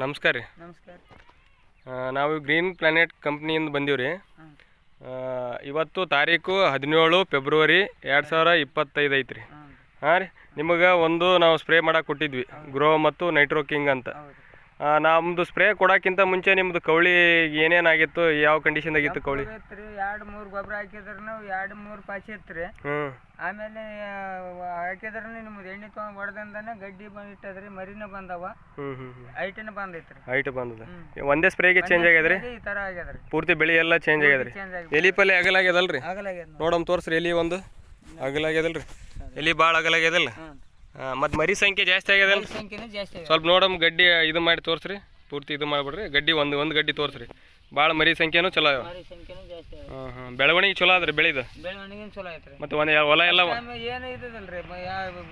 ನಮಸ್ಕಾರ ರೀ. ನಮಸ್ಕಾರ. ನಾವು ಗ್ರೀನ್ ಪ್ಲಾನೆಟ್ ಕಂಪ್ನಿಯಿಂದ ಬಂದೀವಿ ರೀ. ಇವತ್ತು ತಾರೀಕು ಹದಿನೇಳು ಫೆಬ್ರವರಿ ಎರಡು ಸಾವಿರ ಇಪ್ಪತ್ತೈದು ಐತ್ರಿ. ಹಾಂ ಹಾಂ ರೀ. ನಿಮಗೆ ಒಂದು ನಾವು ಸ್ಪ್ರೇ ಮಾಡಕ್ಕೆ ಕೊಟ್ಟಿದ್ವಿ. ಗ್ರೋ ಮತ್ತು ನೈಟ್ರೋ ಕಿಂಗ್ ಅಂತ. ನಮ್ದು ಸ್ಪ್ರೇ ಕೊಡೋಕ್ಕಿಂತ ಮುಂಚೆ ನಿಮ್ಮದು ಕವಳಿ ಏನೇನಾಗಿತ್ತು ಯಾವ ಕಂಡೀಷನ್ದಾಗಿತ್ತು ಕವಳಿ? ಐತ್ರಿ ಎರಡು ಮೂರು ಗೊಬ್ಬರ ಹಾಕಿದ್ರು ನಾವು ಎರಡು ಮೂರು ಪಾಚಿ ಇತ್ರಿ ಹ್ಞೂ ಆಮೇಲೆ ಹಾಕಿದ್ರೆ ನಿಮ್ದು ಎಣ್ಣೆ ತೊಗೊಂಡು ಹೊಡೆದಿಂದನೇ ಗಡ್ಡಿ ಬಂದಿಟ್ಟದ್ರಿ ಮರಿನ ಬಂದವ. ಐಟನ ಬಂದೈತ್ರಿ. ಹೈಟ್ ಬಂದದ. ಒಂದೇ ಸ್ಪ್ರೇಗೆ ಚೇಂಜ್ ಆಗ್ಯದ್ರಿ ಈ ತರ ಆಗ್ಯದ್ರಿ ಪೂರ್ತಿ ಬೆಳಿ ಎಲ್ಲ ಚೇಂಜ್ ಆಗ್ಯದ್ರಿ ಎಲಿ ಪಲ್ಲೆ ಅಗಲಾಗ್ಯದಲ್ರಿ? ನೋಡಮ್ ತೋರ್ಸ್ರಿ ಎಲಿ ಒಂದು ಅಗಲಾಗ್ಯದಲ್ರಿ? ಎಲಿ ಭಾಳ ಅಗಲಾಗ್ಯದಲ್ಲ? ಮತ್ತು ಮರಿ ಸಂಖ್ಯೆ ಜಾಸ್ತಿ ಆಗ್ಯದಲ್ಲ ಸಂಖ್ಯೆನೂ ಜಾಸ್ತಿ ಆಗ್ಯದ. ಸ್ವಲ್ಪ ನೋಡಮ್ ಗಡ್ಡಿ ಇದು ಮಾಡಿ ತೋರಿಸ್ರಿ. ಪೂರ್ತಿ ಇದು ಮಾಡಿಬಿಡ್ರಿ. ಗಡ್ಡಿ ಒಂದು ಒಂದು ಗಡ್ಡಿ ತೋರಿಸ್ರಿ. ಭಾಳ ಮರಿ ಸಂಖ್ಯೆನೂ ಚಲೋ ಅದಾವ ಮರಿ ಸಂಖ್ಯೆನೂ ಜಾಸ್ತಿ ಆಗ್ಯದ. ಹಾಂ ಹಾಂ ಬೆಳವಣಿಗೆ ಚಲೋ ಅದ್ರಿ ಬೆಳೆದು? ಬೆಳವಣಿಗೆ ಚಲೋ ಐತ್ರಿ. ಮತ್ತು ಒಂದು ಹೊಲ ಎಲ್ಲ ಆಮೇಲೆ ಏನು ಇದ್ದದಲ್ರಿ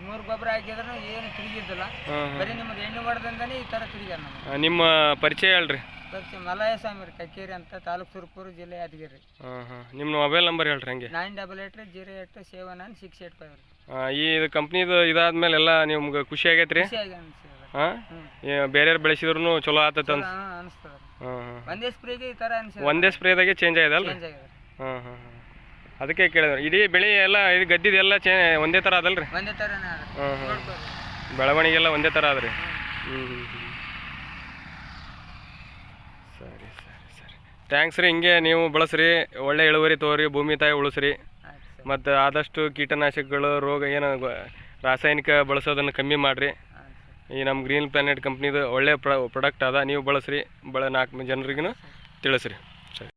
ಮೂರು ಗೊಬ್ಬರ ಹಾಕಿದ್ರು ಏನು ತಿರುಗಿದ್ದಿಲ್ಲ. ಹಾಂ ಹಾಂ ಬರೀ ನಿಮ್ದು ಎಣ್ಣೆ ಹೊಡೆದಿಂದನೇ ಈ ಥರ ತಿರುಗ್ಯಾರ ನಮಗೆ. ನಿಮ್ಮ ಪರಿಚಯ ಹೇಳ್ರಿ. ಮತ್ತೆ ಮಲಯ ಸ್ವಾಮಿ ಕಕ್ಕೇರಿ ಅಂತ ತಾಲೂಕು ಸುರಪುರ ಜಿಲ್ಲೆ ಯಾದಗಿರಿ. ಹಾಂ ಹಾಂ. ನಿಮ್ಮ ಮೊಬೈಲ್ ನಂಬರ್ ಹೇಳ್ರಿ ಹಂಗೆ. Nine double eight zero eight seven nine six eight five ಈ ಕಂಪ್ನಿದು ಇದಾದ್ಮೇಲೆ ಎಲ್ಲ ನಿಮ್ಗೆ ಖುಷಿ ಆಗೈತೆ ರೀ ಖುಷಿಯಾಗಿ ಅನಿಸ್ತದೆ ಹಾಂ? ಬೇರೆಯವ್ರು ಬೆಳೆಸಿದ್ರು ಚಲೋ ಆತೈತೆ ಅಂತ. ಹಾಂ ಅನಿಸ್ತದೆ ಒಂದೇ ಸ್ಪ್ರೇಗೆ ಈ ಥರ ಅನಿಸ್ತದೆ ಒಂದೇ ಸ್ಪ್ರೇದಾಗೆ ಚೇಂಜ್ ಆಗಿದೆ ಹಾಂ ಹಾಂ ಹಾಂ. ಅದಕ್ಕೆ ಕೇಳಿದ್ರು ಇಡೀ ಬೆಳೆ ಎಲ್ಲ ಇದು ಗದ್ದಿದೆಲ್ಲ ಚೇ ಒಂದೇ ಥರ ಅದಲ್ರಿ? ಒಂದೇ ಥರನೇ ಹಾಂ ಹಾಂ. ನೋಡ್ಕೊರಿ ಬೆಳವಣಿಗೆ ಎಲ್ಲ ಒಂದೇ ಥರ ಅದ್ರಿ ರೀ ಹ್ಞೂ ಹ್ಞೂ ಹ್ಞೂ ಸರಿ ಥ್ಯಾಂಕ್ಸ್ ರೀ, ಹಿಂಗೆ ನೀವು ಬಳಸ್ರಿ, ಒಳ್ಳೆ ಇಳುವರಿ ತೋರಿ, ಭೂಮಿ ತಾಯಿ ಉಳಿಸ್ರಿ. ಮತ್ತು ಆದಷ್ಟು ಕೀಟನಾಶಕಗಳು, ರೋಗ ಏನು ರಾಸಾಯನಿಕ ಬಳಸೋದನ್ನು ಕಮ್ಮಿ ಮಾಡಿರಿ. ಈ ನಮ್ಮ ಗ್ರೀನ್ ಪ್ಲಾನೆಟ್ ಕಂಪ್ನಿದು ಒಳ್ಳೆ ಪ್ರಾಡಕ್ಟ್ ಅದ, ನೀವು ಬಳಸ್ರಿ ಬಳ ನಾಲ್ಕು ಜನರಿಗೂ ತಿಳಿಸ್ರಿ.